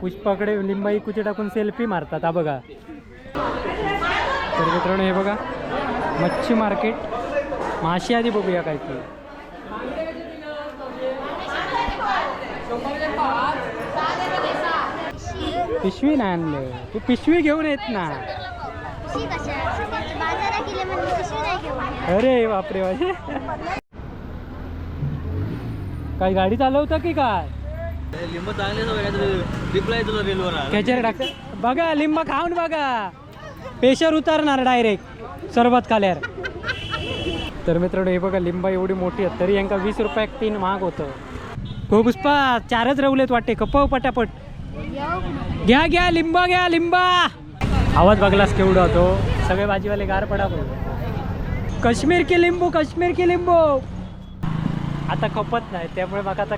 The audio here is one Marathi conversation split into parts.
पुष्पाकडे लिंबाई कुचे टाकून सेल्फी मारतात. हा बघा. तर मित्रांनो हे बघा. मच्छी मार्केट. माशी आधी बघूया काय ते. पिशवी नाही आणलं. तू पिशवी घेऊन येत ना. अरे बापरे माझे काय गाडी चालवतं की काय? लिंब चांगले रिप्लाय तुला रेलवर खेचर टाक. बघा लिंब खाऊन बघा. पेशर उतरणार डायरेक्ट सरबत खाल्यार तर मित्रांनो हे बघा लिंबा एवढी मोठी आहेत तरी यांका वीस रुपयाक तीन महाग होतं. हो पुष्पा चारच रवलेत वाटते. कपव पटापट. घ्या घ्या लिंबा घ्या लिंबा. आवाज बघलास केवढा होतो सगळे भाजीवाले गार पडा पडले काश्मीर के लिंबू काश्मीर के लिंबू. आता खपत नाही. त्यामुळे मला आता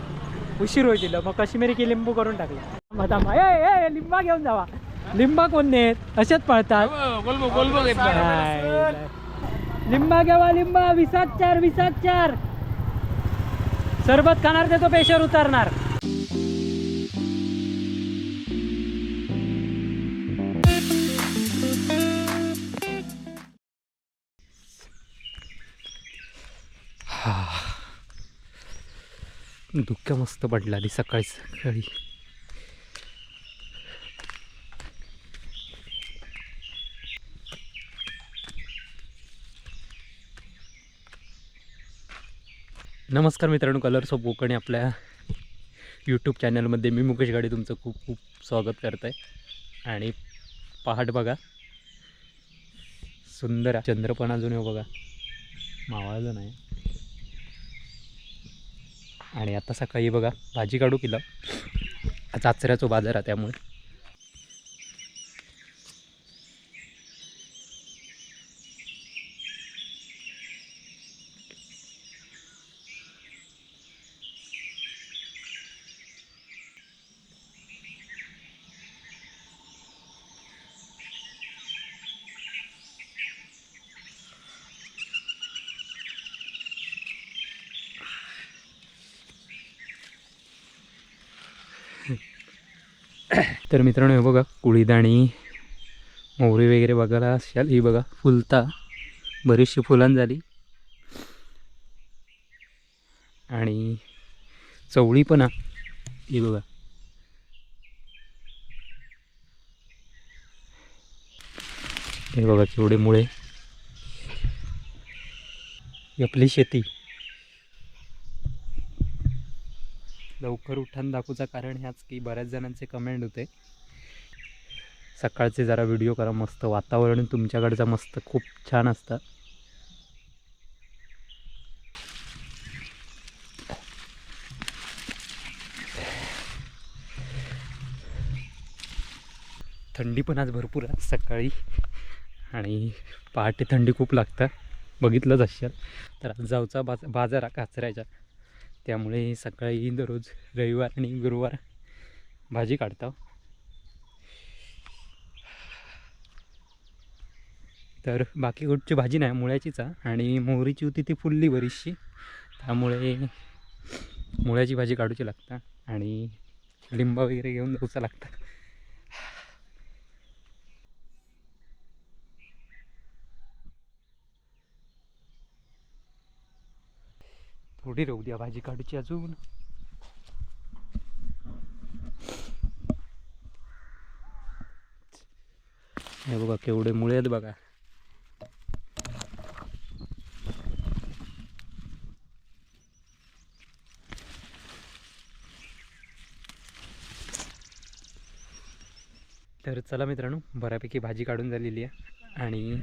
उशीर होईल. दिलं मग काश्मीरी की लिंबू करून टाकलं. थांबा, ए ए लिंबा घेऊन जावा. लिंबा कोण नेत? असेच पळतात. नाही. लिंबा. घ्यावा लिंबा विसात चार विसात चार. सरबत खाणार ते तो पेशर उतारणार. धुक्या मस्त पडलाली सकाळी सकाळी. नमस्कार मित्रांनो कलर्स ऑफ कोकणी आपल्या यूट्यूब चॅनलमध्ये मी मुकेश गाडी तुमचं खूप खूप स्वागत करत आहे आणि पहाट बघा. सुंदर आहे. चंद्र पण अजून येऊ बघा. मावळलं नाही. आणि आता सकाळी बघा भाजी काढू केलं आज आचऱ्याचो बाजार आहे त्यामुळे. तर मित्रांनो हे बघा कुळीदाणी मोहरी वगैरे बघायला असाल. ही बघा फुलता. बरीचशी फुलां झाली. आणि चवळी पण ही बघा. हे बघा केवढे मुळे. आपली शेती. लवकर उठान दाखवूचा कारण ह्याच की बऱ्याच जणांचे कमेंट होते. सकाळचे जरा व्हिडिओ करा मस्त. वातावरण तुमच्याकडचं मस्त. खूप छान असतं. थंडी पण आज भरपूर आहे सकाळी. आणि पहाटे थंडी खूप लागतं. बघितलंच असेल. तर आज जाऊचा बाज बाजार आहे काचऱ्याच्या त्यामुळे सकाळी दररोज रविवार आणि गुरुवार भाजी काढतो. तर बाकी कुठची भाजी नाही मुळ्याचीच आहे. आणि मोहरीची होती ती फुलली बरीचशी. त्यामुळे मुळ्याची भाजी काढूची लागता. आणि लिंबा वगैरे घेऊन जाऊचा लागता. थोडी राहू द्या भाजी काढूची अजून. हे बघा केवढे मुळे आहेत बघा. तर चला मित्रांनो बऱ्यापैकी भाजी काढून झालेली आहे. आणि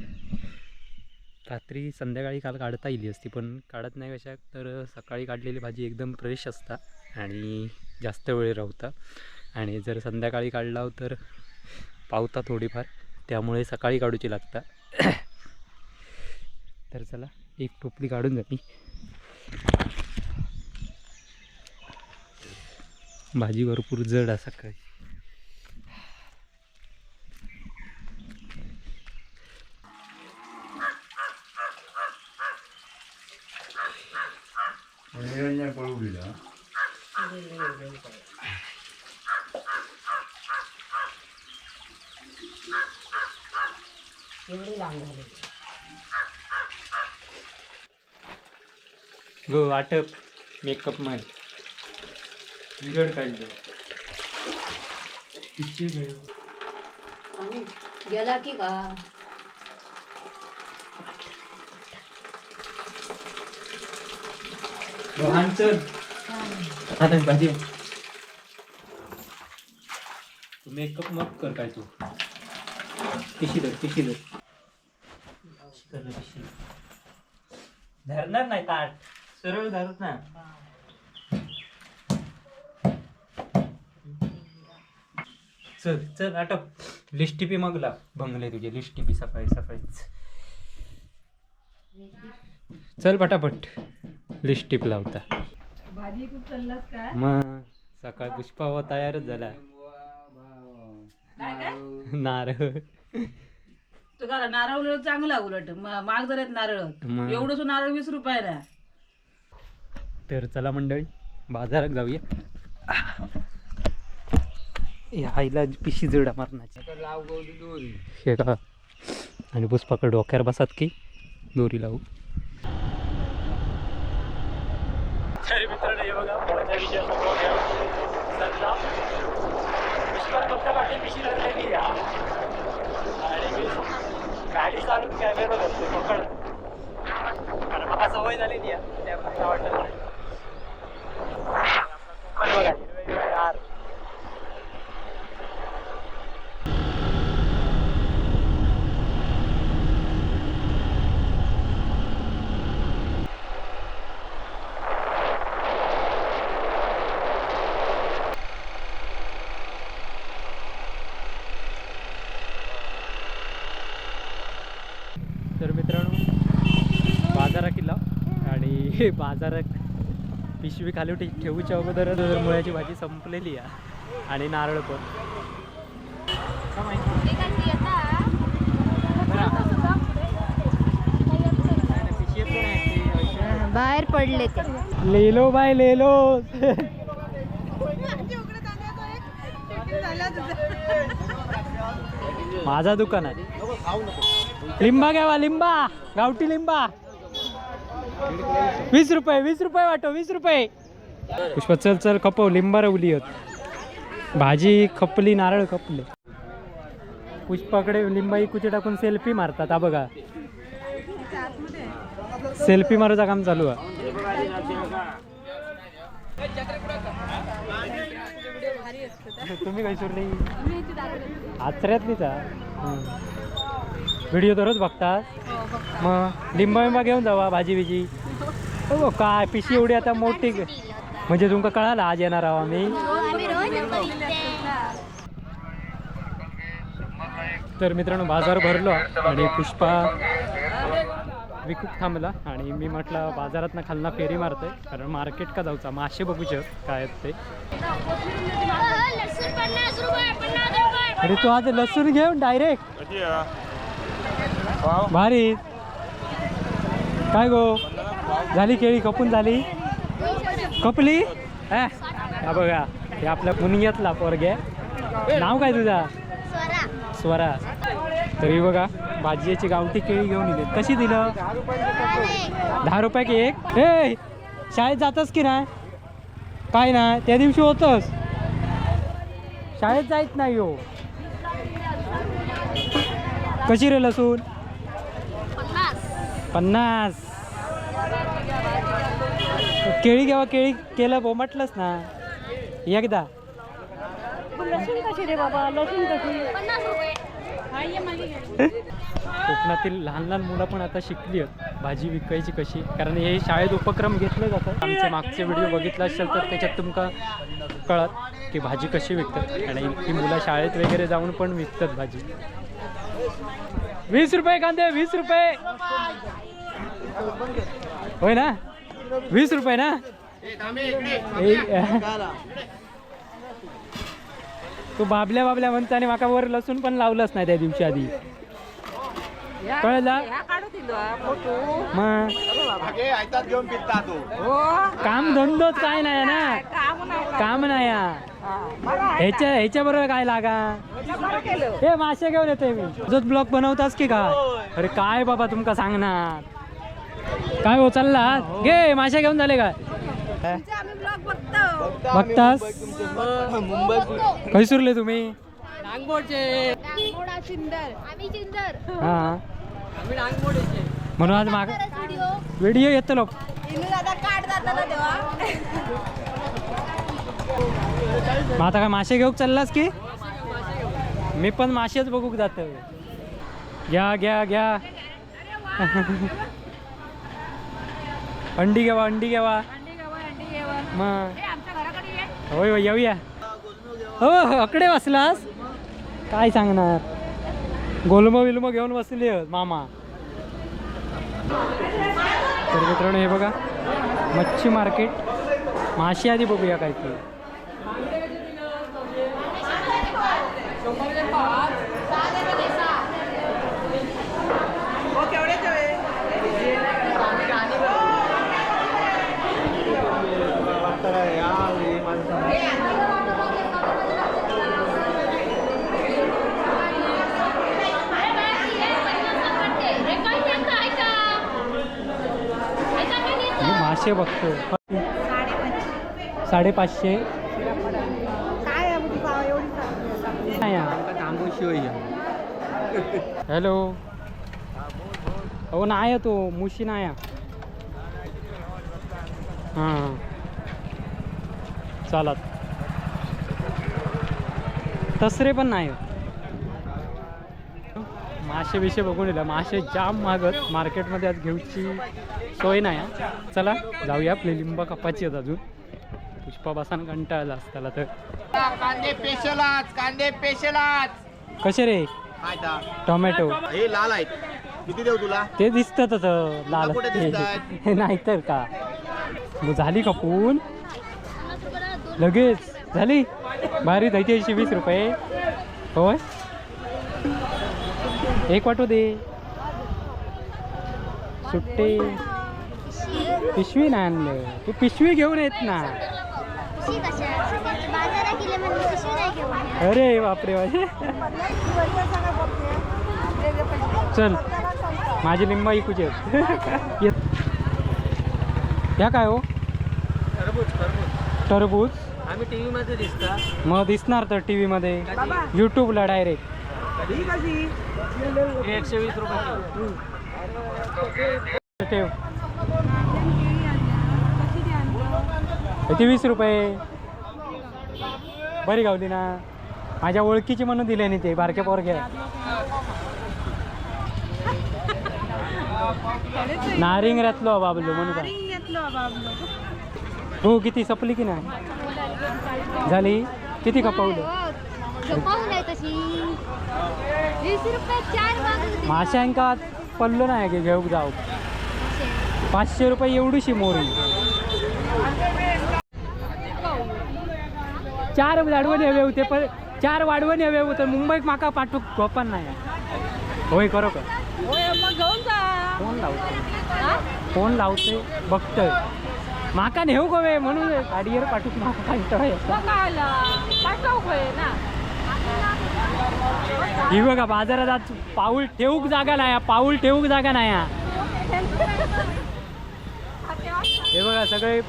रात्री संध्याकाळी काल काढता येईल असती पण काढत नाही कशा तर सकाळी काढलेली भाजी एकदम फ्रेश असता आणि जास्त वेळ राहता. आणि जर संध्याकाळी काढला तर पावता थोडीफार त्यामुळे सकाळी काढूची लागता. तर चला एक टोपली काढून जाते भाजी भरपूर जड असा काही. वाटप मेकअप मन बिघड काढलं. आणि गेला की का? भाजी मेकअप मग कर काय तू. पिशी धर पिशी धर. धरणार नाही ताट. सरळ धरत ना चल चल आटप. लिस्टिपी मग लाग बंगले तुझे. लिस्टिपी सकाळी सकाळीच चल पटापट. लिस्टिप लावता. मग सकाळ पुष्पा हो तयारच झाला. नारळ? नारळ. चांगला उलट. म- महाग जर नारळ. मग. एवढंच नारळ वीस रुपयाला. तर चला मंडळी बाजारात जाऊया. या आईला पिशी जड मारण्याची हे का? आणि पुष्पाकडे डोक्यावर बसात की? दोरी लावू. गाडी चालून कॅमेरा धरते पकड. कारण मला सवय झाली नाही वाटत नाही. बघा हिरवेगार. तर मित्रांनो बाजारा किल्ला आणि हे बाजारात पिशवी खाली ठेवूच्या अगोदर मुळ्याची भाजी संपलेली आहे. आणि नारळ पण. बाहेर पडले ते. लेलो बाय लेलो. माझा दुकान आहे. लिंबा घ्यावा लिंबा. गावठी लिंबा. वीस रुपये वीस रुपये वाटो वीस रुपये. पुष्पा चल चल खपव लिंबा रवली होत. भाजी खपली नारळ खपले. पुष्पाकडे लिंबाई कुठे टाकून सेल्फी मारतात हा बघा. सेल्फी मारायचं काम चालू आहे. तुम्ही काय सोडली? आचऱ्यातलीच व्हिडिओ दररोज बघतात? मग लिंबा बिंबा घेऊन जावा भाजी बिजी. हो काय पिशी एवढी आता मोठी? म्हणजे तुमका कळालं आज येणार आहो आम्ही. तर मित्रांनो बाजार भरलो आणि पुष्पा विकूक थांबला आणि मी म्हटलं बाजारात ना खालना फेरी मारते कारण मार्केट का जाऊचा? मासे बघू शक काय आहेत ते. अरे तू आज लसूण घेऊन डायरेक्ट? भारी. काय गो? झाली केळी कपून झाली. कपली? हा. बघा हे आपल्या पुनियातला पोरगे. नाव काय तुझा? स्वरा. तरी बघा भाजीची गावठी केळी घेऊन येते कशी दिलं? दहा रुपये की एक? हे शाळेत जातस की नाही? काय ना त्या दिवशी होतस. शाळेत जायत नाही हो. कशी रे लसूण? पन्नास. केळी घ्यावा केळी केलं बो म्हटलंच ना. एकदा. लसूण कशी रे बाबा लसूण कशी? कोकणातील लहान लहान मुलं पण आता शिकली आहेत. भाजी विकायची कशी? कारण हे शाळेत उपक्रम घेतले जातात. आमचे मागचे व्हिडिओ बघितला असेल तर त्याच्यात तुमका कळत की भाजी कशी विकतात. आणि ती मुलं शाळेत वगैरे जाऊन पण विकतात भाजी. वीस रुपये कांदे वीस रुपये. होय ना? वीस रुपये ना? ए- तू बाबल्या बाबल्या म्हणता आणि माका वर लसूण पण लावलंच नाही त्या दिवशी आधी. कळला? ह्या काढू दिलो हा हो. काम धंदोच काय नाही ना? काम नाही काम नाही. ह्याच्या ह्याच्या बरोबर काय लागा? हे मासे घेऊन येते मी. तुझंच ब्लॉग बनवतास की काय अरे काय बाबा तुमका सांगणार? काय हो चालला? घे मासे घेऊन झाले काय बघतास? खैसूरले सुरले तुम्ही हा. म्हणून आज माग व्हिडिओ व्हिडिओ येतो लोक. मग आता काय मासे घेऊक चाललास की? मी पण मासेच बघूक जात घ्या घ्या घ्या. अंडी घ्यावा अंडी घ्यावा. मग होय होय येऊया. हो हो, अकडे बसलास. काय सांगणार? गोलमो विलमो घेऊन बसली मामा. तर मित्रांनो हे बघा मच्छी मार्केट. माशी आधी बघूया काय मासे बघतो. साडेपाचशे. नाही हॅलो. हो नाही आहे तो. मुशी नाही. हां. चालत तसरे पण नाही मासे बिशे बघून येलं मासे जाम मागत मार्केटमध्ये आज घेऊची सोय नाही हा. चला जाऊया आपली लिंबा कपाची आहेत अजून. पुष्पा बसान कंटाळला असताला तर. कांदे पेशलाच कांदे पेशलाच कसे रे? काय? टोमॅटो. हे लाल आहेत. किती देऊ तुला? ते दिसतातच लाल. कुठे दिसतायत? नाही तर का? मग झाली खपून लगेच. झाली? भारी द्यायची एकशे वीस रुपये. होय? एक वाटू दे. सुट्टे. पिशवी नाही आणलं. तू पिशवी घेऊन येत ना. अरे बापरे चल माझी लिंबा इकूची. ह्या काय हो? टरबूज आम्ही टीव्ही मध्ये दिसता. मग दिसणार तर टी व्हीमध्ये यूट्यूबला डायरेक्ट एकशे वीस रुपये. ठेव. ती वीस रुपये? बरी गावली ना. माझ्या ओळखीची म्हणून दिले नाही ते बारक्या पोरग्या. नारिंग रातलो बाबलो म्हणून हो किती सपली की नाही? झाली? किती खपवलं? हो. माशांका पडलो नाही की घेऊक जाऊ? पाचशे रुपये एवढीशी मोरी. चार वाढवण हवे होते पण चार वाढवण हवे होते. मुंबईत माका पाठवू गोपन नाही. होय करो का फोन लावते फोन लावते बघतोय. माका नेऊ गवे म्हणून गाडीवर पाठवू माका येतो ही बघा बाजारात आज पाऊल ठेवूक जागा नाही पाऊल ठेवूक जागा नाही हे बघा सगळे.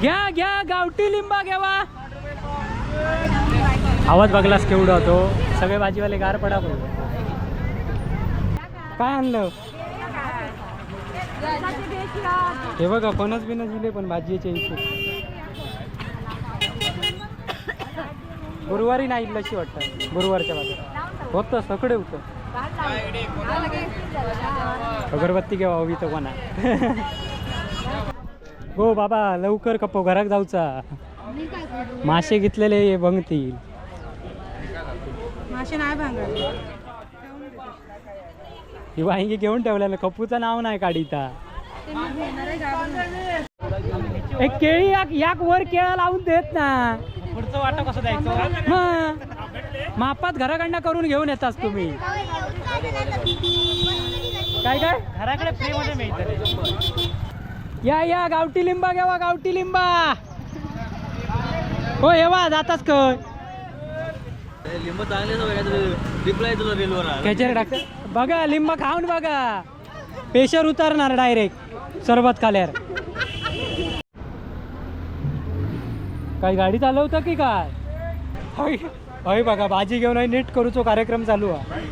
घ्या घ्या गावठी लिंबा घ्यावा. आवाज बघलास केवढा होतो सगळे भाजीवाले गार पडा पडले काय आणलं? हे बघा फणस बिनस दिले पण भाजीचे इथे. गुरुवारी नाही लशी वाटतं. गुरुवारच्या बाजूला होतं सकडे होतं. अगरबत्ती घ्यावा हवी तर कोणा. हो बाबा लवकर कप्पो घरात जाऊचा. मासे घेतलेले बंगतील मासे नाही भांगत. ही वांगी घेऊन ठेवलेलं कपूचं नाव नाही काढीता एक केळी याक याक वर केळा लावून देत ना. पुढचं वाटा कसं द्यायचं? मापात घराकडनं करून घेऊन येतास तुम्ही. काय काय? घराकडे फ्री मध्ये मिळतं या या गावठी लिंबा घ्यावा गावठी लिंबा. हो येवा जाताच काय लिंब चांगले रिप्लाय रेलवर खेचर टाक बघा लिंब खाऊन बघा. प्रेशर उतरणार डायरेक्ट सरबत खाल्यार काही गाडी चालवतं की काय? होय होय बघा भाजी घेऊन आहे नीट करूचो कार्यक्रम चालू आहे.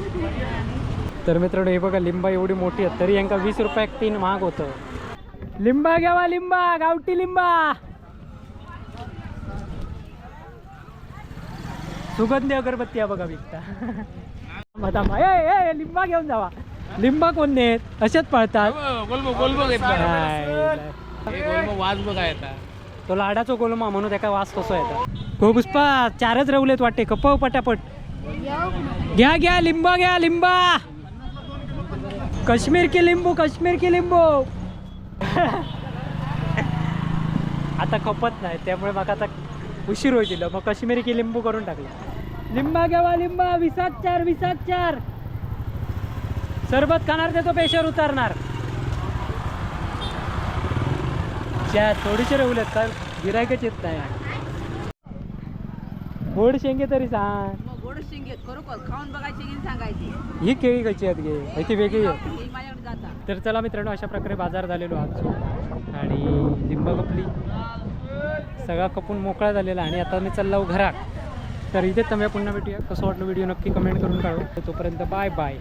तर मित्रांनो हे बघा लिंबा एवढी मोठी आहे तरी यांका वीस रुपयाक तीन महाग होतं. लिंबा घ्यावा लिंबा गावठी लिंबा. सुगंधी अगरबत्ती आहे बघा विकता. थांबा. ए, ए, लिंबा घेऊन जावा. लिंबा कोण नेत? असेच पळतात. नाही. वाज बघा तो लाडाचो गोलमा म्हणून त्याका वास कसो येता. हो पुष्पा चारच रवलेत वाटते. कपव पटापट. घ्या घ्या लिंबा घ्या लिंबा. काश्मीर की लिंबू काश्मीर की लिंबू. आता खपत नाही त्यामुळे मग आता उशीर होईल. दिलं मग काश्मीरी की लिंबू करून टाकलं. लिंबा घ्यावा लिंबा. विसात चार विसात चार. सरबत खाणार ते तो पेशर उतारणार. त्या थोडीशी रवलेत तर गिरायकच येत नाही. गोड शेंगे तरी सांग. गोड शिंगे खरोखर खाऊन बघायची सांगायची. ही केळी कशी आहेत गे? ती वेगळी आहे. ही तर चला मित्रांनो अशा प्रकारे बाजार झालेलो आज आणि लिंब कपली सगळा कपून मोकळा झालेला आणि आता मी चाललो घरात. तर इथे तुम्ही पुन्हा भेटूया. कसं वाटलं व्हिडिओ नक्की कमेंट करून काढू तोपर्यंत बाय बाय